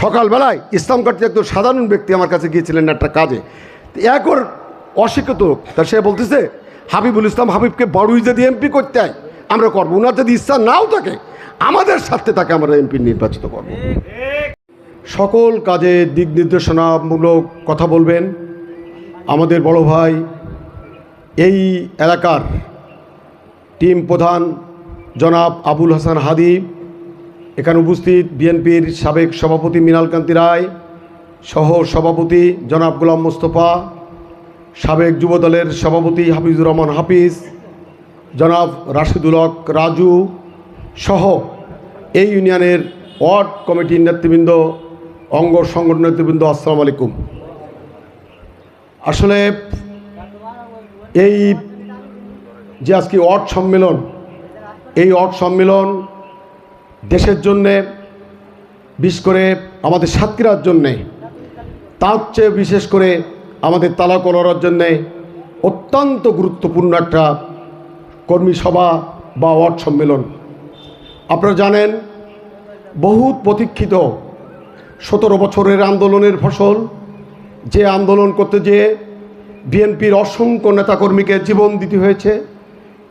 সকালবেলায় ইসলাম কাটতে একজন সাধারণ ব্যক্তি আমার কাছে গিয়েছিলেন একটা কাজে। এক ওর অশিক্ষিত তা সে বলতেছে, হাবিবুল ইসলাম হাবিবকে বড়ুই যদি এমপি করতে হয় আমরা করব। ওনার যদি ইচ্ছা নাও থাকে, আমাদের স্বার্থে তাকে আমরা এমপি নির্বাচিত করব। সকল কাজে দিক নির্দেশনামূলক কথা বলবেন। আমাদের বড় ভাই এই এলাকার টিম প্রধান জনাব আবুল হাসান হাদিব এখানে উপস্থিত বিএনপির সাবেক সভাপতি মৃণালকান্তি রায়, সহ সভাপতি জনাব গোলাম মোস্তফা, সাবেক যুবদলের সভাপতি হাফিজুর রহমান হাফিজ, জনাব রাশিদুল হক রাজু, সহ এই ইউনিয়নের ওয়ার্ড কমিটির নেতৃবৃন্দ, অঙ্গ সংগঠন নেতৃবৃন্দ, আসসালামু আলাইকুম। আসলে এই যে আজকে ওয়ার্ড সম্মেলন, এই ওয়ার্ড সম্মেলন দেশের জন্যে, বিশেষ করে আমাদের সাতক্ষীরার জন্যে, তার চেয়ে বিশেষ করে আমাদের তালা কলরার জন্যে অত্যন্ত গুরুত্বপূর্ণ একটা কর্মী সভা বা ওয়ার্ড সম্মেলন। আপনারা জানেন, বহুত প্রতীক্ষিত সতেরো বছরের আন্দোলনের ফসল, যে আন্দোলন করতে যেয়ে বিএনপির অসংখ্য নেতাকর্মীকে জীবন দিতে হয়েছে।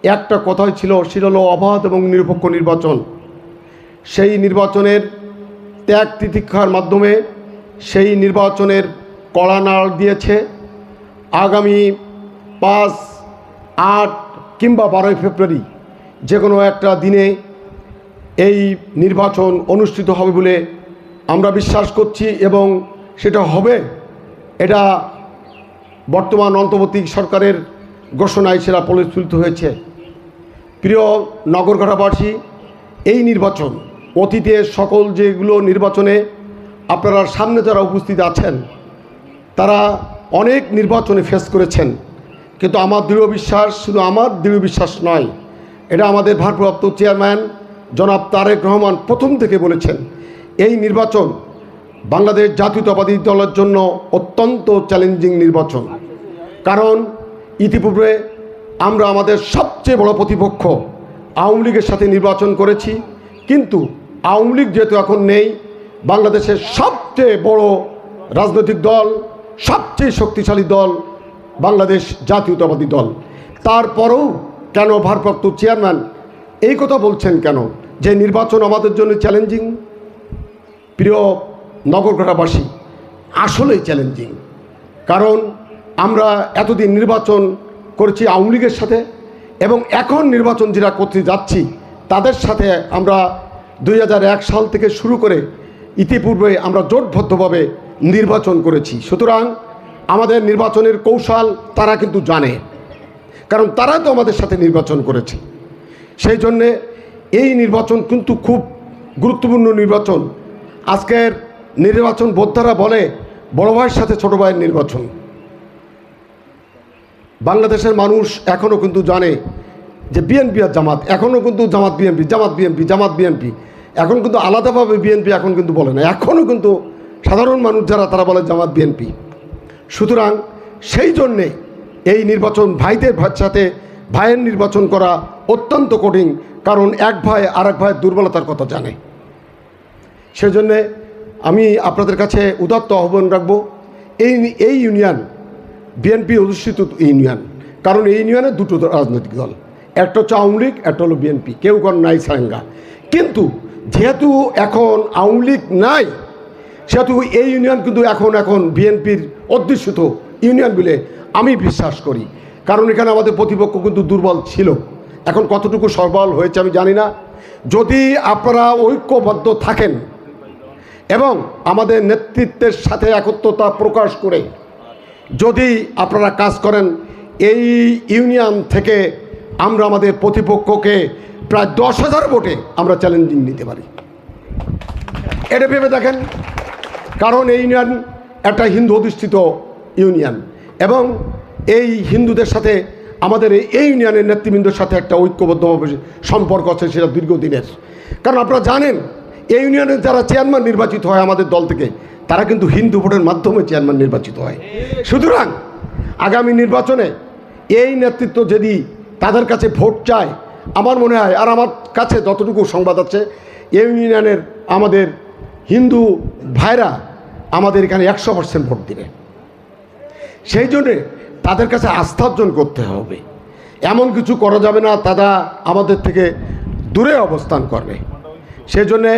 একটা কথাই ছিল, সেটা হলো অবাধ এবং নিরপেক্ষ নির্বাচন। সেই নির্বাচনের ত্যাগ তিতিক্ষার মাধ্যমে সেই নির্বাচনের কড়া নাড় দিয়েছে। আগামী পাঁচ, আট কিংবা বারোই ফেব্রুয়ারি যে কোনো একটা দিনে এই নির্বাচন অনুষ্ঠিত হবে বলে আমরা বিশ্বাস করছি এবং সেটা হবে। এটা বর্তমান অন্তর্বর্তী সরকারের ঘোষণায় সেটা পরিচালিত হয়েছে। প্রিয় নগরঘাটাবাসী এই নির্বাচন অতীতে সকল যেগুলো নির্বাচনে আপনারা সামনে যারা উপস্থিত আছেন, তারা অনেক নির্বাচনে ফেস করেছেন। কিন্তু আমার দৃঢ় বিশ্বাস শুধু আমার দৃঢ় বিশ্বাস নয়, এটা আমাদের ভারপ্রাপ্ত চেয়ারম্যান জনাব তারেক রহমান প্রথম থেকে বলেছেন, এই নির্বাচন বাংলাদেশ জাতীয়তাবাদী দলের জন্য অত্যন্ত চ্যালেঞ্জিং নির্বাচন। কারণ ইতিপূর্বে আমরা আমাদের সবচেয়ে বড় প্রতিপক্ষ আওয়ামী লীগের সাথে নির্বাচন করেছি, কিন্তু আওয়ামী লীগ যেহেতু এখন নেই, বাংলাদেশের সবচেয়ে বড় রাজনৈতিক দল, সবচেয়ে শক্তিশালী দল বাংলাদেশ জাতীয়তাবাদী দল। তারপরেও কেন ভারপ্রাপ্ত চেয়ারম্যান এই কথা বলছেন কেন? যে নির্বাচন আমাদের জন্য চ্যালেঞ্জিং প্রিয় নগরঘাটাবাসী আসলেই চ্যালেঞ্জিং কারণ আমরা এতদিন নির্বাচন করেছি আওয়ামী লীগের সাথে এবং এখন নির্বাচন যারা করতে যাচ্ছি, তাদের সাথে আমরা দুই হাজার এক সাল থেকে শুরু করে ইতিপূর্বে আমরা জোটবদ্ধভাবে নির্বাচন করেছি। সুতরাং আমাদের নির্বাচনের কৌশল তারা কিন্তু জানে, কারণ তারা তো আমাদের সাথে নির্বাচন করেছে। সেই জন্যে এই নির্বাচন কিন্তু খুব গুরুত্বপূর্ণ নির্বাচন। আজকের নির্বাচন বোদ্ধারা বলে, বড় ভাইয়ের সাথে ছোট ভাইয়ের নির্বাচন। বাংলাদেশের মানুষ এখনও কিন্তু জানে যে বিএনপি আর জামাত এখনও কিন্তু Jamaat BNP Jamaat BNP Jamaat BNP এখন কিন্তু আলাদাভাবে বিএনপি এখন কিন্তু বলে না এখনও কিন্তু সাধারণ মানুষ যারা, তারা বলে জামাত বিএনপি সুতরাং সেই জন্যে এই নির্বাচন ভাইদের সাথে ভাইয়ের নির্বাচন করা অত্যন্ত কঠিন, কারণ এক ভাই আর এক ভাইয়ের দুর্বলতার কথা জানে। সেজন্যে আমি আপনাদের কাছে উদাত্ত আহ্বান রাখব, এই এই ইউনিয়ন বিএনপি অধিষ্ঠিত ইউনিয়ন, কারণ এই ইউনিয়নে দুটো রাজনৈতিক দল। একটা হচ্ছে আওয়ামী লীগ, একটা হলো বিএনপি। কেউ কোন নাই সারেঙ্গা। কিন্তু যেহেতু এখন আওয়ামী লীগ নাই, সেহেতু এই ইউনিয়ন কিন্তু এখন এখন বিএনপির অধ্যুষিত ইউনিয়ন বলে আমি বিশ্বাস করি। কারণ এখানে আমাদের প্রতিপক্ষ কিন্তু দুর্বল ছিল। এখন কতটুকু সরবল হয়েছে আমি জানি না। যদি আপনারা ঐক্যবদ্ধ থাকেন এবং আমাদের নেতৃত্বের সাথে একত্রতা প্রকাশ করে যদি আপনারা কাজ করেন, এই ইউনিয়ন থেকে আমরা আমাদের প্রতিপক্ষকে প্রায় দশ হাজার ভোটে আমরা চ্যালেঞ্জিং নিতে পারি। এটা ভেবে দেখেন, কারণ এই ইউনিয়ন একটা হিন্দু অধিষ্ঠিত ইউনিয়ন এবং এই হিন্দুদের সাথে আমাদের এই ইউনিয়নের নেতৃবৃন্দের সাথে একটা ঐক্যবদ্ধভাবে সম্পর্ক আছে সেটা দীর্ঘদিনের। কারণ আপনারা জানেন, এই ইউনিয়নের যারা চেয়ারম্যান নির্বাচিত হয় আমাদের দল থেকে, তারা কিন্তু হিন্দু ভোটের মাধ্যমে চেয়ারম্যান নির্বাচিত হয়। সুতরাং আগামী নির্বাচনে এই নেতৃত্ব যদি তাদের কাছে ভোট চায় আমার মনে হয়, আর আমার কাছে যতটুকু সংবাদ আছে, এই ইউনিয়নের আমাদের হিন্দু ভাইরা আমাদের এখানে একশো পার্সেন্ট ভোট দিবে। সেই জন্যে তাদের কাছে আস্থা অর্জন করতে হবে। এমন কিছু করা যাবে না, তারা আমাদের থেকে দূরে অবস্থান করবে। সেই জন্যে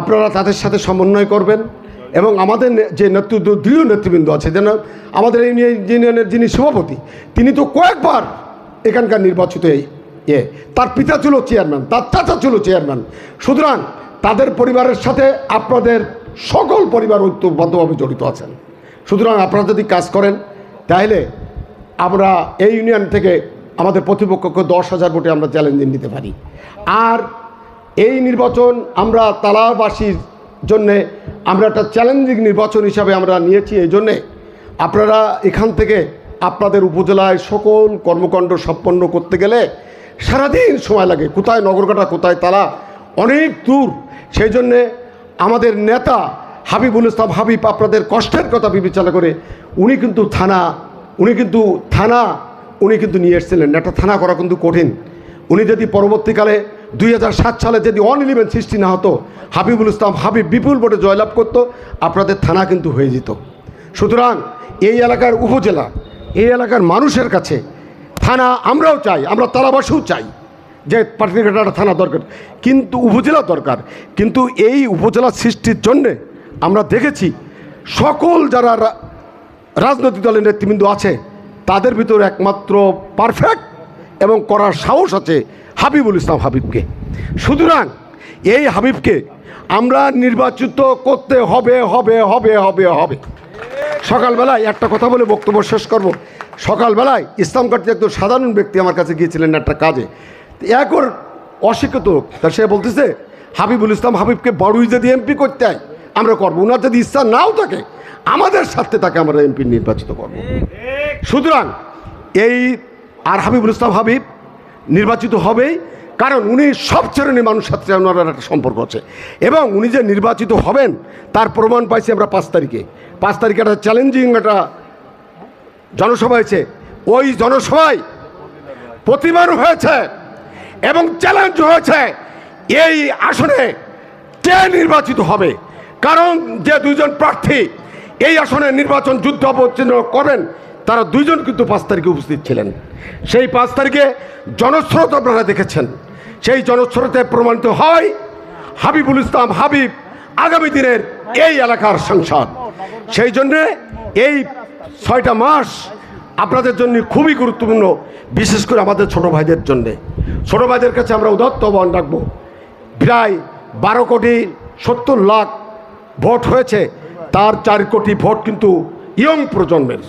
আপনারা তাদের সাথে সমন্বয় করবেন এবং আমাদের যে নেতৃত্ব দৃঢ় নেতৃবৃন্দ আছে, যেন আমাদের ইউনিয়নের যিনি সভাপতি, তিনি তো কয়েকবার এখানকার নির্বাচিত এ তার পিতা ছিল চেয়ারম্যান তার চাচা ছিল চেয়ারম্যান সুতরাং তাদের পরিবারের সাথে আপনাদের সকল পরিবার ঐক্যবদ্ধভাবে জড়িত আছেন। সুতরাং আপনারা যদি কাজ করেন, তাহলে আমরা এই ইউনিয়ন থেকে আমাদের প্রতিপক্ষকে দশ হাজার ভোটে আমরা চ্যালেঞ্জ নিতে পারি। আর এই নির্বাচন আমরা তালাবাসীর জন্যে, আমরা একটা চ্যালেঞ্জিং নির্বাচন হিসাবে আমরা নিয়েছি। এই জন্যে আপনারা এখান থেকে আপনাদের উপজেলায় সকল কর্মকাণ্ড সম্পন্ন করতে গেলে সারাদিন সময় লাগে। কোথায় নগরকাটা কোথায় তালা, অনেক দূর। সেই জন্যে আমাদের নেতা হাবিবুল ইসলাম হাবিব আপনাদের কষ্টের কথা বিবেচনা করে উনি কিন্তু থানা, উনি কিন্তু থানা, উনি কিন্তু নিয়ে এসেছিলেন। একটা থানা করা কিন্তু কঠিন। উনি যদি পরবর্তীকালে দুই হাজার সাত সালে যদি অন সৃষ্টি না হতো, হাবিবুল ইসলাম হাবিব বিপুল ভোটে জয়লাভ করতো, আপনাদের থানা কিন্তু হয়ে যেত। সুতরাং এই এলাকার উপজেলা এই এলাকার মানুষের কাছে থানা আমরাও চাই, আমরা তালাবাসেও চাই যে পাটলিঘাটা থানা দরকার। কিন্তু উপজেলা দরকার। কিন্তু এই উপজেলা সৃষ্টির জন্যে আমরা দেখেছি সকল যারা রাজনৈতিক দলের নেতৃবৃন্দ আছে, তাদের ভিতর একমাত্র পারফেক্ট এবং করার সাহস আছে হাবিবুল ইসলাম হাবিবকে। সুতরাং এই হাবিবকে আমরা নির্বাচিত করতে হবে হবে হবে হবে হবে। সকালবেলায় একটা কথা বলে বক্তব্য শেষ করব। সকালবেলায় ইসলাম কার্তি একজন সাধারণ ব্যক্তি আমার কাছে গিয়েছিলেন একটা কাজে। এক ওর অশিক্ষিত লোক, তা সে বলতেছে, হাবিবুল ইসলাম হাবিবকে বড়ুই যদি এমপি করতে হয়, আমরা করব। ওনার যদি ইচ্ছা নাও থাকে, আমাদের স্বার্থে তাকে আমরা এমপি নির্বাচিত করব। সুতরাং এই আর হাবিবুল ইসলাম হাবিব নির্বাচিত হবেই। কারণ উনি সব শ্রেণির মানুষ সাথে ওনার একটা সম্পর্ক আছে। এবং উনি যে নির্বাচিত হবেন, তার প্রমাণ পাইছি আমরা পাঁচ তারিখে। পাঁচ তারিখে একটা চ্যালেঞ্জিং একটা জনসভা হয়েছে। ওই জনসভায় প্রতিবার হয়েছে এবং চ্যালেঞ্জ হয়েছে এই আসনে কে নির্বাচিত হবে। কারণ যে দুইজন প্রার্থী এই আসনে নির্বাচন যুদ্ধ অবতীর্ণ করেন তারা দুইজন কিন্তু পাঁচ তারিখে উপস্থিত ছিলেন। সেই পাঁচ তারিখে জনস্রোত আপনারা দেখেছেন। সেই জনস্রোতে প্রমাণিত হয় হাবিবুল ইসলাম হাবিব আগামী দিনের এই এলাকার সংসদ। সেই জন্যে এই ছয়টা মাস আপনাদের জন্য খুবই গুরুত্বপূর্ণ, বিশেষ করে আমাদের ছোট ভাইদের জন্যে। ছোট ভাইদের কাছে আমরা উদত্ত আহ্বান রাখব। প্রায় বারো কোটি সত্তর লাখ ভোট হয়েছে, তার চার কোটি ভোট কিন্তু ইয়ং প্রজন্মের।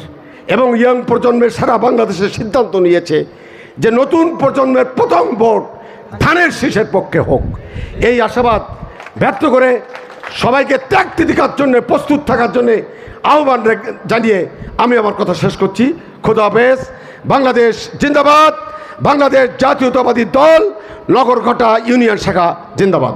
এবং ইয়ং প্রজন্মের সারা বাংলাদেশে সিদ্ধান্ত নিয়েছে যে নতুন প্রজন্মের প্রথম ভোট ধানের শীষের পক্ষে হোক। এই আশাবাদ ব্যর্থ করে সবাইকে ত্যাগ তিতিকার জন্য, প্রস্তুত থাকার জন্যে আহ্বান জানিয়ে আমি আমার কথা শেষ করছি। খোদা হাফেজ। বাংলাদেশ জিন্দাবাদ। বাংলাদেশ জাতীয়তাবাদী দল, নগরঘটা ইউনিয়ন শাখা জিন্দাবাদ।